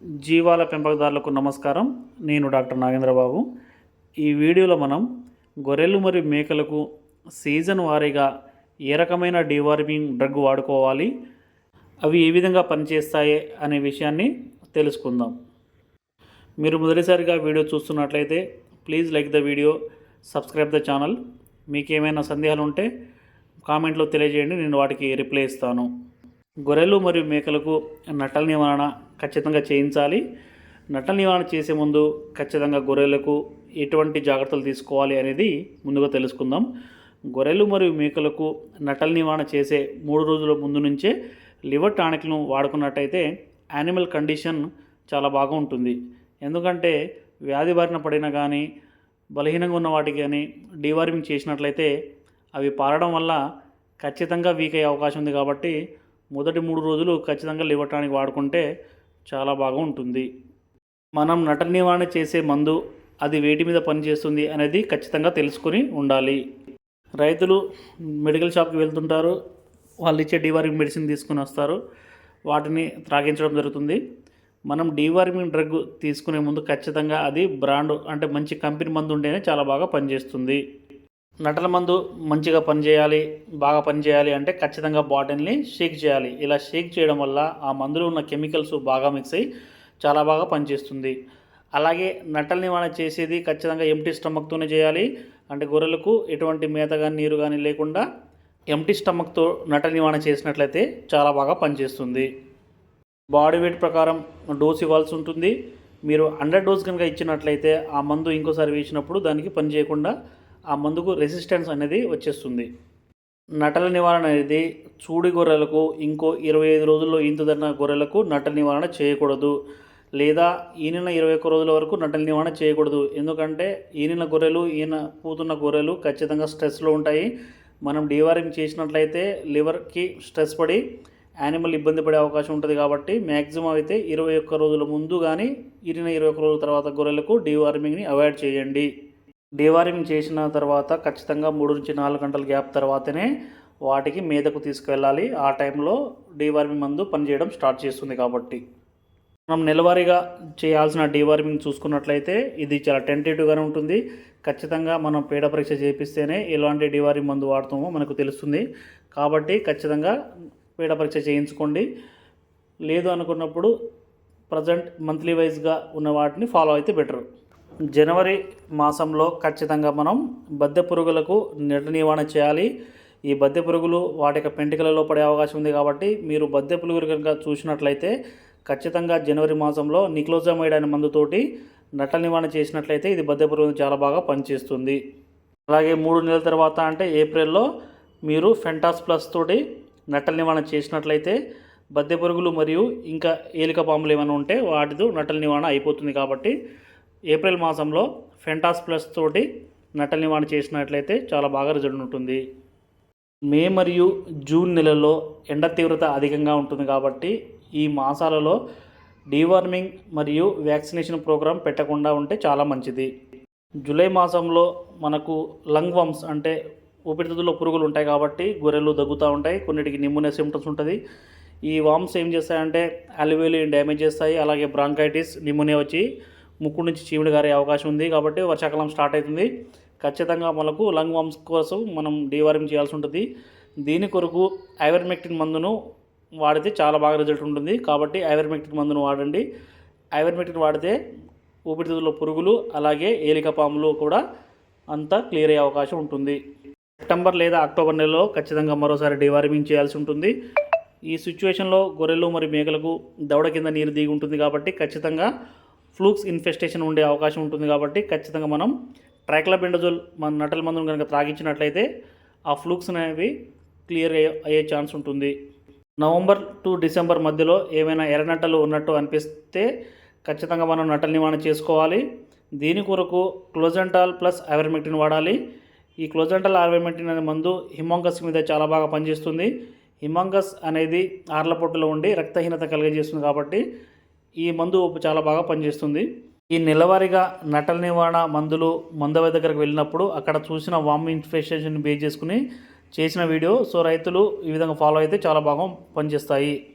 జీవాల పెంపకదారులకు నమస్కారం. నేను డాక్టర్ నాగేంద్రబాబు. ఈ వీడియోలో మనం గొర్రెలు మరియు మేకలకు సీజన్ వారీగా ఏ రకమైన డివార్మింగ్ డ్రగ్ వాడుకోవాలి అవి ఏ విధంగా పనిచేస్తాయి అనే విషయాన్ని తెలుసుకుందాం. మీరు మొదటిసారిగా వీడియో చూస్తున్నట్లయితే please like the video subscribe the channel. మీకు ఏమైనా సందేహాలు ఉంటే కామెంట్లో తెలియజేయండి నేను వాటికి రిప్లై ఇస్తాను. గొర్రెలు మరియు మేకలకు నట్టల నివారణ ఖచ్చితంగా చేయించాలి. నట్టల నివారణ చేసే ముందు ఖచ్చితంగా గొర్రెలకు ఎటువంటి జాగ్రత్తలు తీసుకోవాలి అనేది ముందుగా తెలుసుకుందాం. గొర్రెలు మరియు మేకలకు నటల నివారణ చేసే మూడు రోజుల ముందు నుంచే లివర్ టానిక్ను వాడుకున్నట్టయితే యానిమల్ కండిషన్ చాలా బాగా ఉంటుంది. ఎందుకంటే వ్యాధి బారిన పడిన కానీ బలహీనంగా ఉన్న వాటికి కానీ డీవార్మింగ్ చేసినట్లయితే అవి పారడం వల్ల ఖచ్చితంగా వీక్ అయ్యే అవకాశం ఉంది కాబట్టి మొదటి మూడు రోజులు ఖచ్చితంగా లేవటానికి వాడుకుంటే చాలా బాగా ఉంటుంది. మనం నట నివారణ చేసే మందు అది వేటి మీద పనిచేస్తుంది అనేది ఖచ్చితంగా తెలుసుకొని ఉండాలి. రైతులు మెడికల్ షాప్కి వెళ్తుంటారు వాళ్ళు ఇచ్చే డీవార్మింగ్ మెడిసిన్ తీసుకుని వస్తారు వాటిని త్రాగించడం జరుగుతుంది. మనం డీవార్మింగ్ డ్రగ్ తీసుకునే ముందు ఖచ్చితంగా అది బ్రాండ్ అంటే మంచి కంపెనీ మందు ఉంటేనే చాలా బాగా పనిచేస్తుంది. నటల మందు మంచిగా పనిచేయాలి బాగా పనిచేయాలి అంటే ఖచ్చితంగా బాటిల్ని షేక్ చేయాలి. ఇలా షేక్ చేయడం వల్ల ఆ మందులో ఉన్న కెమికల్స్ బాగా మిక్స్ అయ్యి చాలా బాగా పనిచేస్తుంది. అలాగే నట్టల నివారణ చేసేది ఖచ్చితంగా ఎంటీ స్టమక్తోనే చేయాలి. అంటే గొర్రెలకు ఎటువంటి మేత కానీ నీరు కానీ లేకుండా ఎంటీ స్టమక్తో నట్టల నివారణ చేసినట్లయితే చాలా బాగా పనిచేస్తుంది. బాడీ వెయిట్ ప్రకారం డోస్ ఇవ్వాల్సి ఉంటుంది. మీరు అండర్ డోస్ కనుక ఇచ్చినట్లయితే ఆ మందు ఇంకోసారి వేసినప్పుడు దానికి పని చేయకుండా ఆ మందుకు రెసిస్టెన్స్ అనేది వచ్చేస్తుంది. నటల నివారణ అనేది చూడి గొర్రెలకు ఇంకో ఇరవై ఐదు రోజుల్లో ఈంతుదన్న గొర్రెలకు నటల నివారణ చేయకూడదు. లేదా ఈనిన ఇరవై ఒక్క రోజుల వరకు నటల నివారణ చేయకూడదు. ఎందుకంటే ఈనిన గొర్రెలు ఈయన పూతున్న గొర్రెలు ఖచ్చితంగా స్ట్రెస్లో ఉంటాయి. మనం డీవారింగ్ చేసినట్లయితే లివర్కి స్ట్రెస్ పడి యానిమల్ ఇబ్బంది పడే అవకాశం ఉంటుంది కాబట్టి మ్యాక్సిమం అయితే ఇరవై ఒక్క రోజుల ముందు కానీ ఈరిన ఇరవై ఒక్క రోజుల తర్వాత గొర్రెలకు డీవార్మింగ్ని అవాయిడ్ చేయండి. డీవార్మింగ్ చేసిన తర్వాత ఖచ్చితంగా మూడు నుంచి నాలుగు గంటల గ్యాప్ తర్వాతనే వాటికి మీదకు తీసుకెళ్ళాలి. ఆ టైంలో డీవార్మింగ్ మందు పనిచేయడం స్టార్ట్ చేస్తుంది కాబట్టి. మనం నెలవారీగా చేయాల్సిన డీవార్మింగ్ చూసుకున్నట్లయితే ఇది చాలా టెంటేటివ్గానే ఉంటుంది. ఖచ్చితంగా మనం పేడ పరీక్ష చేపిస్తేనే ఎలాంటి డీవార్మింగ్ మందు వాడుతామో మనకు తెలుస్తుంది. కాబట్టి ఖచ్చితంగా పేడ పరీక్ష చేయించుకోండి. లేదు అనుకున్నప్పుడు ప్రజెంట్ మంత్లీ వైజ్గా ఉన్న వాటిని ఫాలో అయితే బెటర్. జనవరి మాసంలో ఖచ్చితంగా మనం బద్దె పురుగులకు నెట నివారణ చేయాలి. ఈ బద్దె పురుగులు వాటి యొక్క పెంటికలలో పడే అవకాశం ఉంది కాబట్టి మీరు బద్దె పురుగులు కనుక చూసినట్లయితే ఖచ్చితంగా జనవరి మాసంలో నిక్లోజమైడ్ అనే మందుతోటి నట్ల నివారణ చేసినట్లయితే ఇది బద్దె పురుగులు చాలా బాగా పనిచేస్తుంది. అలాగే మూడు నెలల తర్వాత అంటే ఏప్రిల్లో మీరు ఫెంటాస్ ప్లస్ తోటి నట్టల నివారణ చేసినట్లయితే బద్దె పురుగులు మరియు ఇంకా ఏలిక పాములు ఏమైనా ఉంటే వాటితో నట్టల నివారణ అయిపోతుంది కాబట్టి ఏప్రిల్ మాసంలో ఫెంటాస్ ప్లస్ తోటి నట్టల నివారణ చేసినట్లయితే చాలా బాగా రిజల్ట్ ఉంటుంది. మే మరియు జూన్ నెలలో ఎండ తీవ్రత అధికంగా ఉంటుంది కాబట్టి ఈ మాసాలలో డీవార్మింగ్ మరియు వ్యాక్సినేషన్ ప్రోగ్రాం పెట్టకుండా ఉంటే చాలా మంచిది. జూలై మాసంలో మనకు లంగ్ వమ్స్ అంటే ఊపిరితిత్తుల్లో పురుగులు ఉంటాయి కాబట్టి గొర్రెలు దగ్గుతూ ఉంటాయి కొన్నిటికి నిమ్మునే సిమ్టమ్స్ ఉంటుంది. ఈ వామ్స్ ఏం చేస్తాయంటే అలివేలు డ్యామేజ్ చేస్తాయి అలాగే బ్రాంకైటిస్ నిమ్మునే వచ్చి ముక్కు నుంచి చీమిడి గారే అవకాశం ఉంది కాబట్టి వర్షాకాలం స్టార్ట్ అవుతుంది. ఖచ్చితంగా మనకు లంగ్ వామ్స్ కోసం మనం డీవార్మింగ్ చేయాల్సి ఉంటుంది. దీని కొరకు ఐవర్మెక్టిన్ మందును వాడితే చాలా బాగా రిజల్ట్ ఉంటుంది. కాబట్టి ఐవర్మెక్టిన్ మందును వాడండి. ఐవర్మెక్టిన్ వాడితే ఊపిరితిత్తుల పురుగులు అలాగే ఏలిక పాములు కూడా అంతా క్లియర్ అయ్యే అవకాశం ఉంటుంది. సెప్టెంబర్ లేదా అక్టోబర్ నెలలో ఖచ్చితంగా మరోసారి డివార్మింగ్ చేయాల్సి ఉంటుంది. ఈ సిచ్యువేషన్లో గొర్రెలు మరియు మేకలకు దవడ కింద నీరు దిగి ఉంటుంది కాబట్టి ఖచ్చితంగా ఫ్లూక్స్ ఇన్ఫెస్టేషన్ ఉండే అవకాశం ఉంటుంది కాబట్టి ఖచ్చితంగా మనం ట్రైక్లబెండజోల్ మన నటల మందును కనుక త్రాగించినట్లయితే ఆ ఫ్లూక్స్ అనేవి క్లియర్ అయ్యే అయ్యే ఛాన్స్ ఉంటుంది. నవంబర్ టు డిసెంబర్ మధ్యలో ఏమైనా ఎర్రనట్టలు ఉన్నట్టు అనిపిస్తే ఖచ్చితంగా మనం నటల నివారణ చేసుకోవాలి. దీని కొరకు క్లోజెంటాల్ ప్లస్ ఐవర్మెక్టిన్ వాడాలి. ఈ క్లోజెంటల్ ఆర్వైమెంటిన్ అనే మందు హిమాంగస్ మీద చాలా బాగా పనిచేస్తుంది. హిమాంగస్ అనేది ఆర్ల పొట్టులో ఉండి రక్తహీనత కలిగజేస్తుంది కాబట్టి ఈ మందు చాలా బాగా పనిచేస్తుంది. ఈ నెలవారీగా నటల నివారణ మందులు మందవ దగ్గరకు వెళ్ళినప్పుడు అక్కడ చూసిన వామ్ ఇన్ఫెక్షన్ బేస్ చేసుకుని చేసిన వీడియో. సో రైతులు ఈ విధంగా ఫాలో అయితే చాలా బాగా పనిచేస్తాయి.